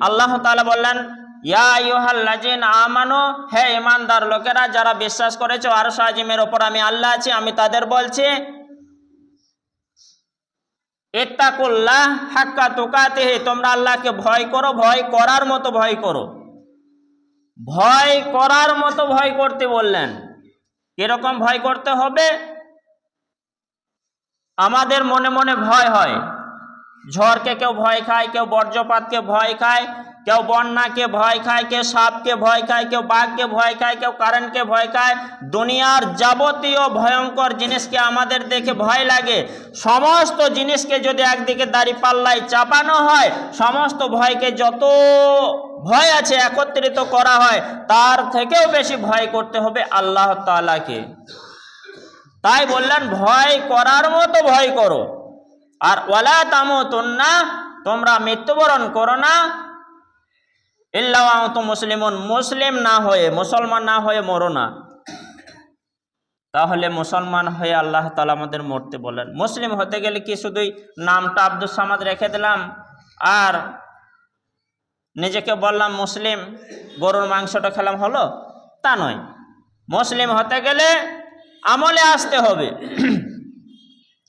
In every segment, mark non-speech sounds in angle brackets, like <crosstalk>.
আল্লাহ তাআলা বললেন আমানু, হে ইমানদার লোকেরা, যারা বিশ্বাস করেছ আর সাজিমের ওপর আমি আল্লাহ আছি, আমি তাদের বলছি, ইত্তাকুল্লাহ হাক্কা তুকাতিহি, তোমরা আল্লাহকে ভয় করো, ভয় করার মতো ভয় করো। ভয় করার মতো ভয় করতে বললেন। কীরকম ভয় করতে হবে? আমাদের মনে মনে ভয় হয়। ঝড়কে কেউ ভয় খায়, কেউ বর্জ্যপাতকে ভয় খায়, কেউ বন্যাকে ভয় খায়, কেউ সাপকে ভয় খায়, কেউ বাঘকে ভয় খায়, কেউ কারেন্টকে ভয় খায়। দুনিয়ার যাবতীয় ভয়ঙ্কর জিনিসকে আমাদের দেখে ভয় লাগে। সমস্ত জিনিসকে যদি একদিকে দাড়ি পাল্লায় চাপানো হয়, সমস্ত ভয়কে যত ভয় আছে একত্রিত করা হয়, তার থেকেও বেশি ভয় করতে হবে আল্লাহ তাআলাকে। তাই বললেন, ভয় করার মতো ভয় করো। আর ওয়ালা তামুতুন্না, তোমরা মৃত্যুবরণ করো না। ইল্লাওয়াত মুসলিমুন, মুসলিম না হয়ে, মুসলমান না হয়ে মরো না। তাহলে মুসলমান হয়ে আল্লাহ তালা আমাদের মরতে বলেন। মুসলিম হতে গেলে কি শুধুই নামটা আব্দুল সামাদ রেখে দিলাম, আর নিজেকে বললাম মুসলিম, গরুর মাংসটা খেলাম হলো? তা নয়। মুসলিম হতে গেলে আমলে আসতে হবে।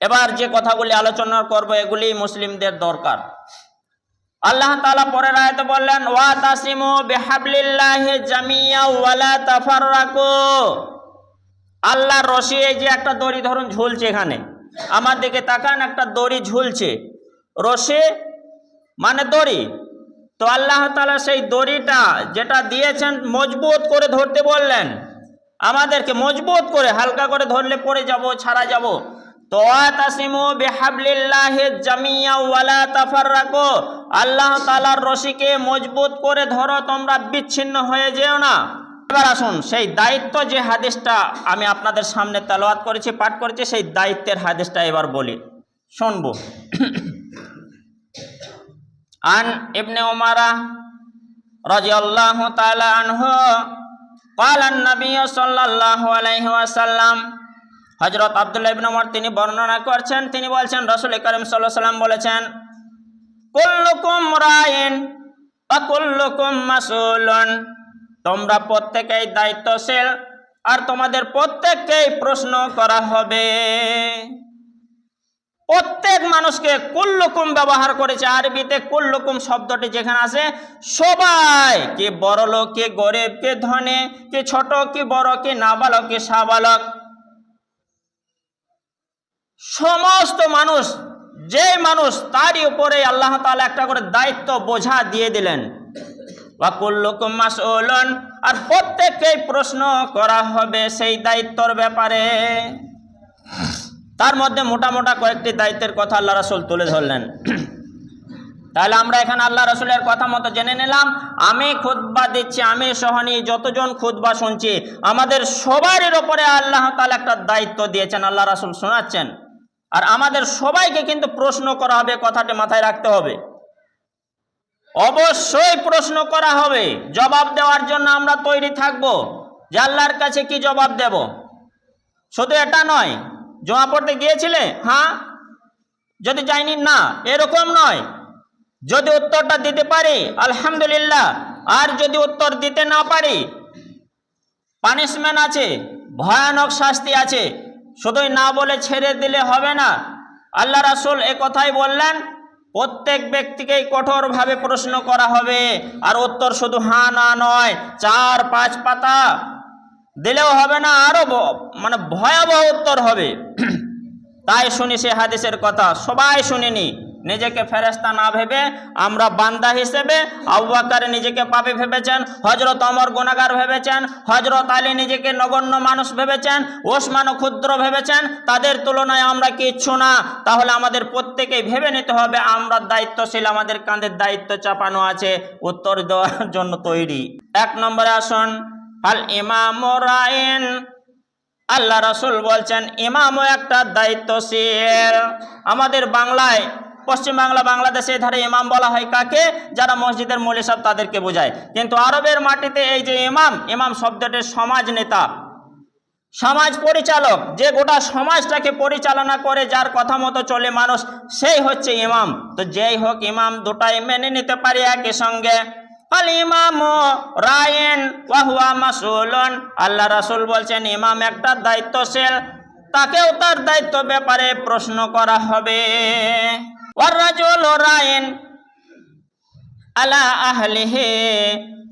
এবার যে কথাগুলি আলোচনা করব, এগুলি মুসলিমদের দরকার। আল্লাহ তাআলা পরের আয়াতে বললেন, ওয়া তাসিমু বিহাবলিল্লাহি জামিয়া ওয়ালা তাফাররাকু। আল্লাহর রশি এই যে একটা দড়ি, ধরুন ঝুলছে এখানে। আমার দিকে তাকান, একটা দড়ি ঝুলছে। রশি মানে দড়ি। তো আল্লাহ তালা সেই দড়িটা যেটা দিয়েছেন, মজবুত করে ধরতে বললেন। আমাদেরকে মজবুত করে, হালকা করে ধরলে পড়ে যাব, ছাড়া যাব। তো আতাসিমু বিহাবলিল্লাহি জামিয়া ওয়ালা তাফাররাকু আল্লাহ তাআলার রশিকে মজবুত করে ধরো তোমরা বিচ্ছিন্ন হয়ে যেও না এবার আসুন সেই দায়িত্ব যে হাদিসটা আমি আপনাদের সামনে তেলাওয়াত করেছি পাঠ করেছি সেই দায়িত্বের হাদিসটা এবার বলি শুনবো আন ইবনে উমারা রাদিয়াল্লাহু তাআলা আনহু قال النبي صلى الله عليه وسلم হজরত আব্দুল্লাহ ইবনে ওমর তিনি বর্ণনা করছেন, তিনি বলছেন, রসুল করিম আলাইহি সাল্লাম বলেছেন, কুল্লুকুম ওয়া কুল্লুকুম মাসউলুন। তোমরা প্রত্যেকেই দায়িত্বশীল আর তোমাদের প্রত্যেককেই প্রশ্ন করা হবে। প্রত্যেক মানুষকে কুল্লুকুম ব্যবহার করেছে, আরবিতে কুল্লুকুম শব্দটি যেখানে আছে, সবাই কে বড় লোক কে গরিব, কে ধনে, কে ছোট, কি বড়, কে নাবালক, কে সাবালক। সমস্ত মানুষ, যে মানুষ, তারই উপরে আল্লাহ তাআলা একটা করে দায়িত্ব, বোঝা দিয়ে দিলেন। আর প্রত্যেককেই প্রশ্ন করা হবে সেই দায়িত্বর ব্যাপারে। তার মধ্যে মোটা মোটা কয়েকটি দায়িত্বের কথা আল্লাহ রাসূল তুলে ধরলেন। তাহলে আমরা এখানে আল্লাহ রসুলের কথা মতো জেনে নিলাম, আমি খুতবা দিচ্ছি, আমি সহনী, যতজন খুতবা শুনছি, আমাদের সবারই ওপরে আল্লাহ তাআলা একটা দায়িত্ব দিয়েছেন, আল্লাহ রাসূল শোনাচ্ছেন। আর আমাদের সবাইকে কিন্তু প্রশ্ন করা হবে, কথাটি মাথায় রাখতে হবে। অবশ্যই প্রশ্ন করা হবে। জবাব দেওয়ার জন্য আমরা তৈরি থাকব। যে আল্লাহর কাছে কি জবাব দেব? শুধু এটা নয়, জমা পড়তে গিয়েছিলে? হ্যাঁ? যদি যাইনি না, এরকম নয়। যদি উত্তরটা দিতে পারি, আলহামদুলিল্লাহ। আর যদি উত্তর দিতে না পারি পানিশমেন্ট আছে, ভয়ানক শাস্তি আছে। শুধুই না বলে ছেড়ে দিলে হবে না। আল্লাহ রাসুল এ কথাই বললেন, প্রত্যেক ব্যক্তিকেই কঠোরভাবে প্রশ্ন করা হবে, আর উত্তর শুধু হাঁ না নয়, চার পাঁচ পাতা। দিলেও হবে না আরও মানে ভয়াবহ উত্তর হবে। <clears throat> তাই শুনি সে হাদিসের কথা, সবাই শুনিনি। নিজেকে ফেরেস্তা না ভেবে আমরা বান্দা হিসেবে আউবাকার নিজেকে পাপে ভেবেছেন হজরত অমর গুণাগার ভেবেছেন হজরত আলী নিজেকে নগণ্য মানুষ ভেবেছেন ওসমানও ক্ষুদ্র ভেবেছেন, তাদের তুলনায় আমরা কিচ্ছু না। তাহলে আমাদের প্রত্যেকেই ভেবে নিতে হবে আমরা দায়িত্বশীল, আমাদের কাঁধের দায়িত্ব চাপানো আছে, উত্তর দেওয়ার জন্য তৈরি। এক নম্বরে আসুন, আল ইমাম রাইন। আল্লাহ রসুল বলছেন, ইমামও একটা দায়িত্বশীল। আমাদের বাংলায় পশ্চিম বাংলা বাংলাদেশে ধারে ইমাম বলা হয় কাকে? যারা মসজিদের মৌলী সব তাদেরকে বোঝায়। কিন্তু আরবের মাটিতে এই যে ইমাম ইমাম শব্দটির সমাজ নেতা, সমাজ পরিচালক, যে গোটা সমাজটাকে পরিচালনা করে, যার কথা মতো চলে মানুষ, সেই হচ্ছে ইমাম। তো যেই হোক, ইমাম দুটাই মেনে নিতে পারি একই সঙ্গে। আল ইমাম রায়েন ওয়াহুয়া মাসুলন আল্লাহ রাসুল বলছেন, ইমাম একটা দায়িত্বশীল, তাকেও তার দায়িত্ব ব্যাপারে প্রশ্ন করা হবে। রাজুল রায়েন আলা আহলিহি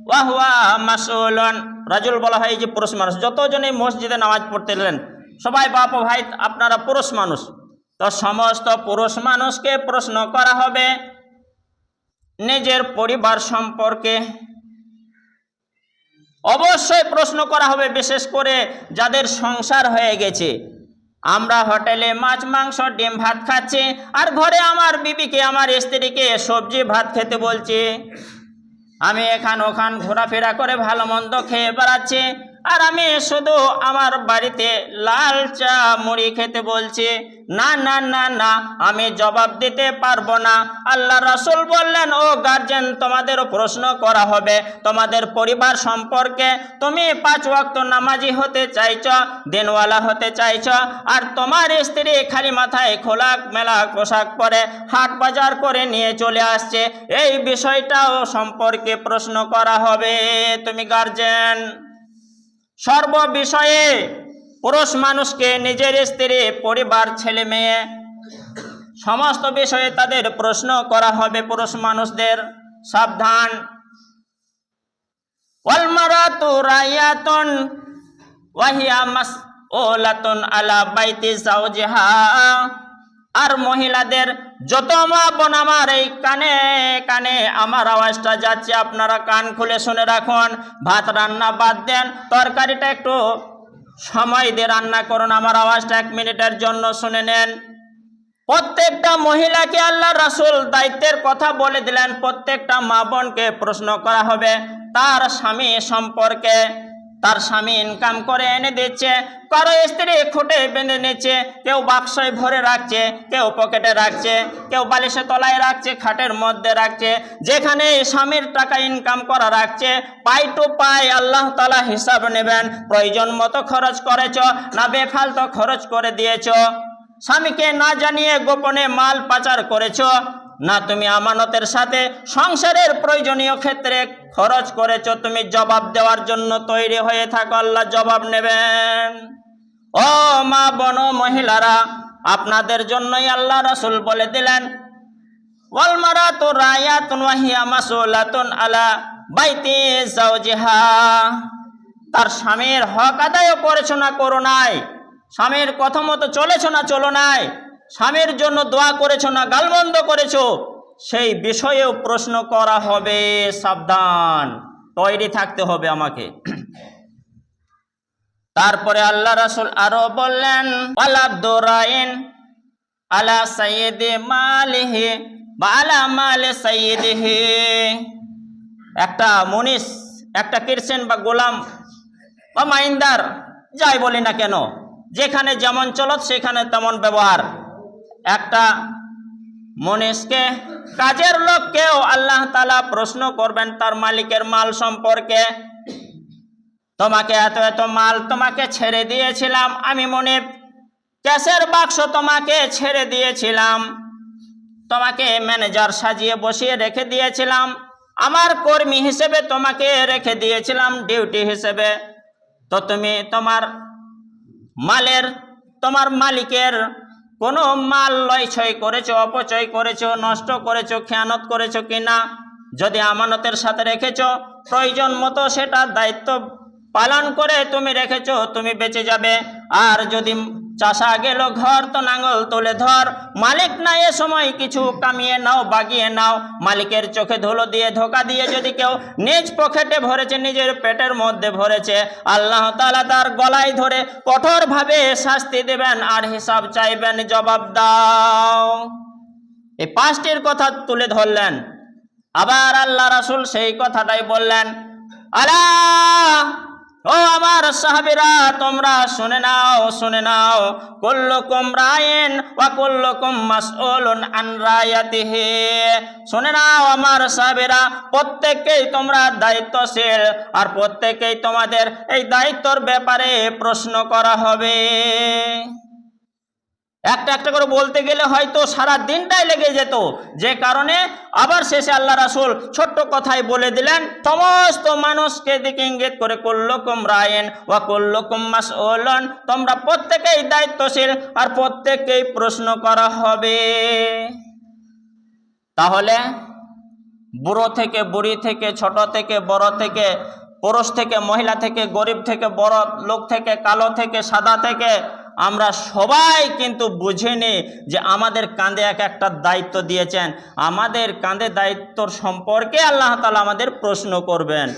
ওয়াহুয়া মাসউলুন। রাজুল বলা হয় যে পুরুষ মানুষ। যতজনই মসজিদে নামাজ পড়তে এলেন সবাই বাপ ভাই আপনারা পুরুষ মানুষ। তো সমস্ত পুরুষ মানুষকে প্রশ্ন করা হবে, নিজের পরিবার সম্পর্কে। অবশ্যই প্রশ্ন করা হবে, বিশেষ করে যাদের সংসার হয়ে গেছে। আমরা হোটেলে মাছ, মাংস, ডিম, ভাত খাচ্ছি আর ঘরে আমার বিবিকে, আমার স্ত্রীকে সবজি, ভাত খেতে বলছি। আমি এখান ওখান ঘোরাফেরা করে ভালো মন্দ খেয়ে বেড়াচ্ছি। আর আমি শুধু আমার বাড়িতে লাল চা মুড়ি খেতে বলছি, না না না না, আমি জবাব দিতে পারব না। আল্লাহ রাসূল বললেন, ও গার্জেন, তোমাদের প্রশ্ন করা হবে। তোমাদের পরিবার সম্পর্কে তুমি পাঁচ ওয়াক্ত নামাজি হতে চাইছ, দিনওয়ালা হতে চাইছ, আর তোমার স্ত্রী খালি মাথায় খোলা মেলা পোশাক পরে হাট বাজার করে নিয়ে চলে আসছে। এই বিষয়টাও সম্পর্কে প্রশ্ন করা হবে। তুমি গার্জেন সর্ব বিষয়ে পুরুষ মানুষকে নিজের স্ত্রী, পরিবার, ছেলে মেয়ে সমস্ত বিষয়ে তাদের প্রশ্ন করা হবে পুরুষ মানুষদের। সাবধান। আলা বাইতি আর মহিলাদের যত মা বোন আমার এই কানে কানে আমার আওয়াজটা যাচ্ছে, আপনারা কান খুলে শুনে রাখুন। ভাত রান্না বাদ দেন, তরকারিটা একটু সময় দিয়ে রান্না করুন, আমার আওয়াজটা এক মিনিটের জন্য শুনে নেন। প্রত্যেকটা মহিলাকে আল্লাহ রাসূল দায়িত্বের কথা বলে দিলেন, প্রত্যেকটা মা বোনকে প্রশ্ন করা হবে, তার স্বামী সম্পর্কে। তার স্বামী ইনকাম করে এনে দিচ্ছে, কারও স্ত্রী খুঁটে বেঁধে নিচ্ছে, কেউ বাক্সয় ভরে রাখছে, কেউ পকেটে রাখছে, কেউ বালিশে তলায় রাখছে, খাটের মধ্যে রাখছে, যেখানে স্বামীর টাকা ইনকাম করা রাখছে, পাই টু পাই আল্লাহ তালা হিসাব নেবেন, প্রয়োজন মতো খরচ করেছ, না বেফালতো খরচ করে দিয়েছ। স্বামীকে না জানিয়ে গোপনে মাল পাচার করেছ। না তুমি আমানতের সাথে সংসারের প্রয়োজনীয় ক্ষেত্রে খরচ করেছ, তুমি জবাব দেওয়ার জন্য তৈরি হয়ে থাকো, আল্লাহ জবাব নেবেন। ও মা, বন, মহিলারা, আপনাদের জন্যই আল্লাহ রসুল বলে দিলেন, ওয়াল মারাতু রায়াতুন ওয়া হিয়া মাসউলাতুন আলা বাইতি তার স্বামীর হক আদায় করেছ না করো নাই? স্বামীর কথা মতো চলেছো না চলো নাই? স্বামীর জন্য দোয়া করেছ না, গালমন্দ করেছ? সেই বিষয়েও প্রশ্ন করা হবে, সাবধান। তৈরি থাকতে হবে আমাকে। তারপরে আল্লাহ রাসূল আরও বললেন আলাদুরাইন আলা সাইয়্যিদি মালিহি বা আলা মালে সাইয়্যিদিহি। একটা মনীষ একটা কিরসেন বা গোলাম বা মাইন্দার, যাই বলি না কেন, যেখানে যেমন চলত, সেখানে তেমন ব্যবহার। একটা মনীষকে, কাজের লোককেও আল্লাহ তালা প্রশ্ন করবেন, তার মালিকের মাল সম্পর্কে। তোমাকে এত এত মাল তোমাকে ছেড়ে দিয়েছিলাম, আমি মনে ক্যাশের বাক্স তোমাকে ছেড়ে দিয়েছিলাম। তোমাকে ম্যানেজার সাজিয়ে বসিয়ে রেখে দিয়েছিলাম, আমার কর্মী হিসেবে তোমাকে রেখে দিয়েছিলাম, ডিউটি হিসেবে। তো তুমি তোমার মালের, তোমার মালিকের কোনো মাল লয় ছয় করেছ, অপচয় করেছ, নষ্ট করেছ, খেয়ানত করেছ কি না যদি আমানতের সাথে রেখেছো, প্রয়োজন মতো সেটা দায়িত্ব পালন করে তুমি রেখেছো, তুমি বেঁচে যাবে। আর যদি চাষা গেল ঘর তো নাঙ্গল তুলে ধর। মালিক না এ সময় কিছু কামিয়ে নাও, বাগিয়ে নাও। মালিকের চোখে ধুলো দিয়ে ধোকা দিয়ে যদি কেউ নিজ পকেটে ভরেছে, নিজের পেটের মধ্যে ভরেছে, আল্লাহ তালা তার গলায় ধরে কঠোরভাবে শাস্তি দেবেন আর হিসাব চাইবেন জবাব দাও। এই পাঁচটির কথা তুলে ধরলেন। আবার আল্লাহ রাসূল সেই কথাটাই বললেন, আলা আমার সাহাবিরা, তোমরা শুনে নাও শুনে নাও। কল্লকম রায়েন ওয়া কল্লকম মাসউলুন আন রায়াতিহি। শুনে নাও আমার সাহাবিরা, প্রত্যেককেই তোমরা দায়িত্বশীল আর প্রত্যেককেই তোমাদের এই দায়িত্বর ব্যাপারে প্রশ্ন করা হবে। একটা একটা করে বলতে গেলে হয়তো সারা দিনটাই লেগে যেত। যে কারণে আবার শেষে আল্লাহ রাসূল ছোট্ট কথাই বলে দিলেন, সমস্ত মানুষকে দিকে ইঙ্গিত করে কুল্লকুম রায়েন ওয়া কুল্লকুম মাসউলুন, তোমরা প্রত্যেকেই দায়িত্বশীল আর প্রত্যেককেই প্রশ্ন করা হবে। তাহলে বুড়ো থেকে বুড়ি থেকে, ছোট থেকে বড় থেকে, পুরুষ থেকে মহিলা থেকে, গরিব থেকে বড়, লোক থেকে কালো থেকে সাদা থেকে আমরা সবাই কিন্তু বুঝিনি যে আমাদের কাঁধে এক একটা দায়িত্ব দিয়েছেন। আমাদের কাঁধে দায়িত্বর সম্পর্কে আল্লাহ তালা আমাদের প্রশ্ন করবেন।